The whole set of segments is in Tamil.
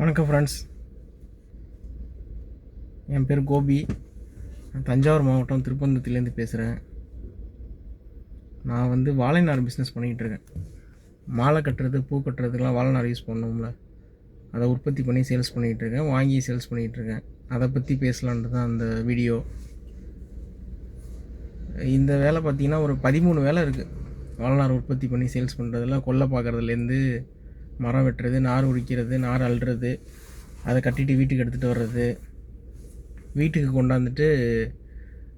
வணக்கம் ஃப்ரெண்ட்ஸ் என் பேர் கோபி. நான் தஞ்சாவூர் மாவட்டம் திருப்பந்தத்துலேருந்து பேசுகிறேன் நான் வந்து வாழைநார் பிஸ்னஸ் பண்ணிகிட்டு இருக்கேன். மாலை கட்டுறது பூ கட்டுறதுக்கெலாம் வாழைநார் யூஸ் பண்ணோம்ல. அதை உற்பத்தி பண்ணி சேல்ஸ் பண்ணிகிட்டு இருக்கேன். வாங்கி சேல்ஸ் பண்ணிகிட்டு இருக்கேன். அதை பற்றி பேசலான்ட்டு தான் அந்த வீடியோ இந்த வேலை பார்த்தீங்கன்னா ஒரு பதிமூணு வேலை இருக்குது வாழைநார் உற்பத்தி பண்ணி சேல்ஸ் பண்ணுறதுல கொல்லை பார்க்குறதுலேருந்து மரம் வெட்டுறது நார் உரிக்கிறது நார் அள்ளுறது அதை கட்டிட்டு வீட்டுக்கு எடுத்துகிட்டு வர்றது வீட்டுக்கு கொண்டாந்துட்டு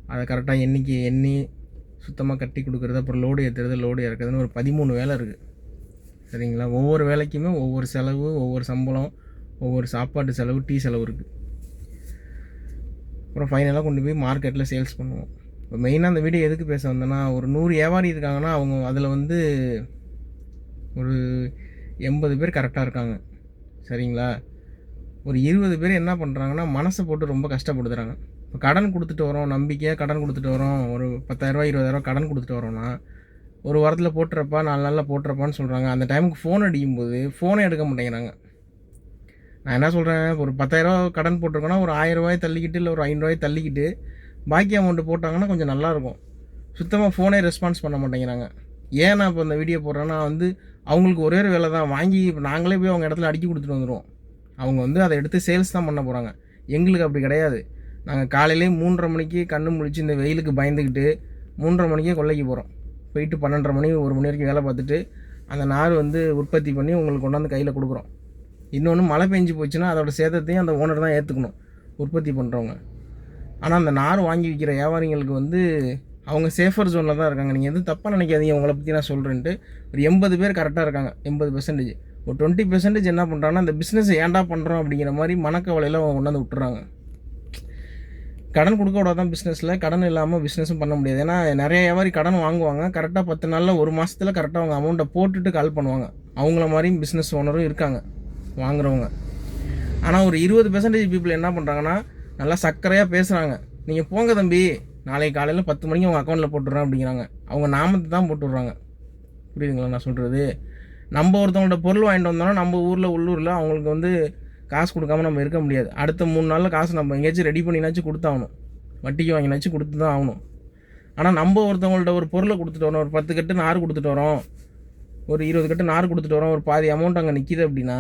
அதை கரெக்டாக எண்ணிக்கை எண்ணி சுத்தமாக கட்டி கொடுக்குறது அப்புறம் லோடு ஏற்றுறது லோடு இறக்குறதுன்னு ஒரு பதிமூணு வேலை இருக்குது சரிங்களா? ஒவ்வொரு வேலைக்குமே ஒவ்வொரு செலவு ஒவ்வொரு சம்பளம் ஒவ்வொரு சாப்பாட்டு செலவு டீ செலவு இருக்குது அப்புறம் ஃபைனலாக கொண்டு போய் மார்க்கெட்டில் சேல்ஸ் பண்ணுவோம். இப்போ மெயினாக அந்த வீடியோ எதுக்கு பேச வந்தேன்னா ஒரு நூறு வியாபாரி இருக்காங்கன்னா அவங்க அதில் வந்து ஒரு எண்பது பேர் கரெக்டாக இருக்காங்க. சரிங்களா? ஒரு இருபது பேர் என்ன பண்ணுறாங்கன்னா மனசை போட்டு ரொம்ப கஷ்டப்படுத்துகிறாங்க இப்போ கடன் கொடுத்துட்டு வரோம் நம்பிக்கையாக கடன் கொடுத்துட்டு வரோம் ஒரு பத்தாயிரரூவா இருபதாயிரரூவா கடன் கொடுத்துட்டு வரோன்னா ஒரு வாரத்தில் போட்டுறப்பா நாலு நாளில் போட்டுறப்பான்னு சொல்கிறாங்க அந்த டைமுக்கு ஃபோன் அடிக்கும்போது ஃபோனே எடுக்க மாட்டேங்கிறாங்க. நான் என்ன சொல்கிறேன் ஒரு பத்தாயிரரூவா கடன் போட்டிருக்கோன்னா ஒரு ஆயிரரூவாய் தள்ளிக்கிட்டு இல்லை ஒரு ஐநூறுரூவாய் தள்ளிக்கிட்டு பாக்கி அமௌண்ட்டு போட்டாங்கன்னா கொஞ்சம் நல்லாயிருக்கும் சுத்தமாக ஃபோனே ரெஸ்பான்ஸ் பண்ண மாட்டேங்கிறாங்க. ஏன் நான் இப்போ இந்த வீடியோ போடுறேன்னா வந்து அவங்களுக்கு ஒரே ஒரு வேலை தான். வாங்கி இப்போ நாங்களே போய் அவங்க இடத்துல அடுக்கி கொடுத்துட்டு வந்துடுவோம் அவங்க வந்து அதை எடுத்து சேல்ஸ் தான் பண்ண போகிறாங்க எங்களுக்கு அப்படி கிடையாது. நாங்கள் காலையிலே மூன்றரை மணிக்கு கண்ணு முழிச்சு இந்த வெயிலுக்கு பயந்துக்கிட்டு மூன்றரை மணிக்கே கொல்லைக்கு போகிறோம் போயிட்டு பன்னெண்டரை மணி ஒரு மணி வரைக்கும் வேலை பார்த்துட்டு அந்த நார் வந்து உற்பத்தி பண்ணி உங்களுக்கு கொண்டாந்து கையில் கொடுக்குறோம். இன்னொன்று மழை பெஞ்சு போச்சுன்னா அதோட சேதத்தையும் அந்த ஓனர் தான் ஏற்றுக்கணும் உற்பத்தி பண்ணுறவங்க ஆனால் அந்த நார் வாங்கி விற்கிற வியாபாரிங்களுக்கு வந்து அவங்க சேஃபர் ஜோனில் தான் இருக்காங்க. நீங்கள் எதுவும் தப்பாக நினைக்காதீங்க. உங்களை பற்றி நான் சொல்கிறேன்ட்டு ஒரு எண்பது பேர் கரெக்டாக இருக்காங்க. எண்பது பெர்சன்டேஜ் ஒரு டுவெண்ட்டி பெர்சன்டேஜ் என்ன பண்ணுறாங்கன்னா அந்த பிஸ்னஸ் ஏன்டா பண்ணுறோம் அப்படிங்கிற மாதிரி மனக்கவலையில் அவங்க கொண்டாந்து விட்டுறாங்க. கடன் கொடுக்க விடாதான் பிஸ்னஸில் கடன் இல்லாமல் பிஸ்னஸும் பண்ண முடியாது. ஏன்னா நிறைய வியாபாரி கடன் வாங்குவாங்க. கரெக்டாக பத்து நாளில் ஒரு மாதத்தில் கரெக்டாக அவங்க அமௌண்ட்டை போட்டுட்டு கால் பண்ணுவாங்க. அவங்கள மாதிரியும் பிஸ்னஸ் ஓனரும் இருக்காங்க. வாங்குறவங்க. ஆனால் ஒரு இருபது பெர்சன்டேஜ் பீப்புள் என்ன பண்ணுறாங்கன்னா நல்லா சக்கரையாக பேசுகிறாங்க நீங்கள் போங்க தம்பி. நாளைக்கு காலையில் பத்து மணிக்கு அவங்க அக்கௌண்ட்டில் போட்டுடுறேன் அப்படிங்கிறாங்க. அவங்க நாமத்தை தான் போட்டுடுறாங்க. புரியுதுங்களா நான் சொல்கிறது நம்ம ஒருத்தவங்கள்ட்ட பொருள் வாங்கிட்டு வந்தோம்னா நம்ம ஊரில் உள்ளூரில் அவங்களுக்கு வந்து காசு கொடுக்காம நம்ம இருக்க முடியாது. அடுத்த மூணு நாளில் காசு நம்ம எங்கேயாச்சும் ரெடி பண்ணினாச்சும் கொடுத்தாகணும். வட்டிக்கு வாங்கினாச்சும் கொடுத்து தான் ஆகணும். ஆனால் நம்ம ஒருத்தவங்கள்ட்ட ஒரு பொருளை கொடுத்துட்டு வரோம். ஒரு பத்து கட்டு நார் கொடுத்துட்டு வரோம். ஒரு இருபது கட்டு நார் கொடுத்துட்டு வரோம். ஒரு பாதி அமௌண்ட் அங்கே நிற்கிது அப்படின்னா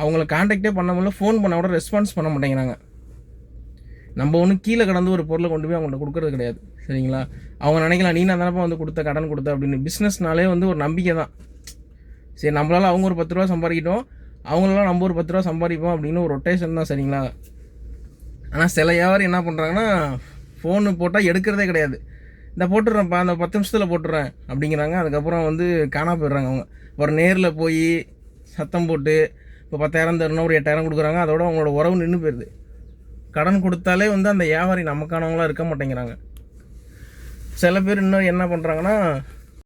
அவங்கள காண்டாக்டே பண்ண முடியல ஃபோன் பண்ண கூட ரெஸ்பான்ஸ் பண்ண மாட்டேங்கிறாங்க. நம்ம ஒன்றும் கீழே கடந்து ஒரு பொருளை கொண்டு போய் அவங்கள்ட்ட கொடுக்கறது கிடையாது. சரிங்களா? அவங்க நினைக்கலாம் நீ நான் தானப்பா வந்து கொடுத்த கடன் கொடுத்த? அப்படின்னு. பிஸ்னஸ்னாலே வந்து ஒரு நம்பிக்கை தான். சரி நம்மளால் அவங்க ஒரு பத்து ரூபா சம்பாதிக்கிட்டோம். அவங்களால நம்ம ஒரு பத்து ரூபா சம்பாதிப்போம் அப்படின்னு ஒரு ரொட்டேஷன் தான் சரிங்களா? ஆனால் சில வியாபாரி என்ன பண்ணுறாங்கன்னா ஃபோனு போட்டால் எடுக்கிறதே கிடையாது. இந்த போட்டுடுறேன்ப்பா அந்த பத்து நிமிஷத்தில் போட்டுடுறேன் அப்படிங்கிறாங்க. அதுக்கப்புறம் வந்து காணா போயிடுறாங்க அவங்க. ஒரு நேரில் போய் சத்தம் போட்டு இப்போ பத்தாயிரம் தரணும் ஒரு எட்டாயிரம் கொடுக்குறாங்க அதோட அவங்களோட உறவு நின்று போயிடுது கடன் கொடுத்தாலே வந்து அந்த வியாபாரி நமக்கானவங்களாம் இருக்க மாட்டேங்கிறாங்க. சில பேர் இன்னும் என்ன பண்ணுறாங்கன்னா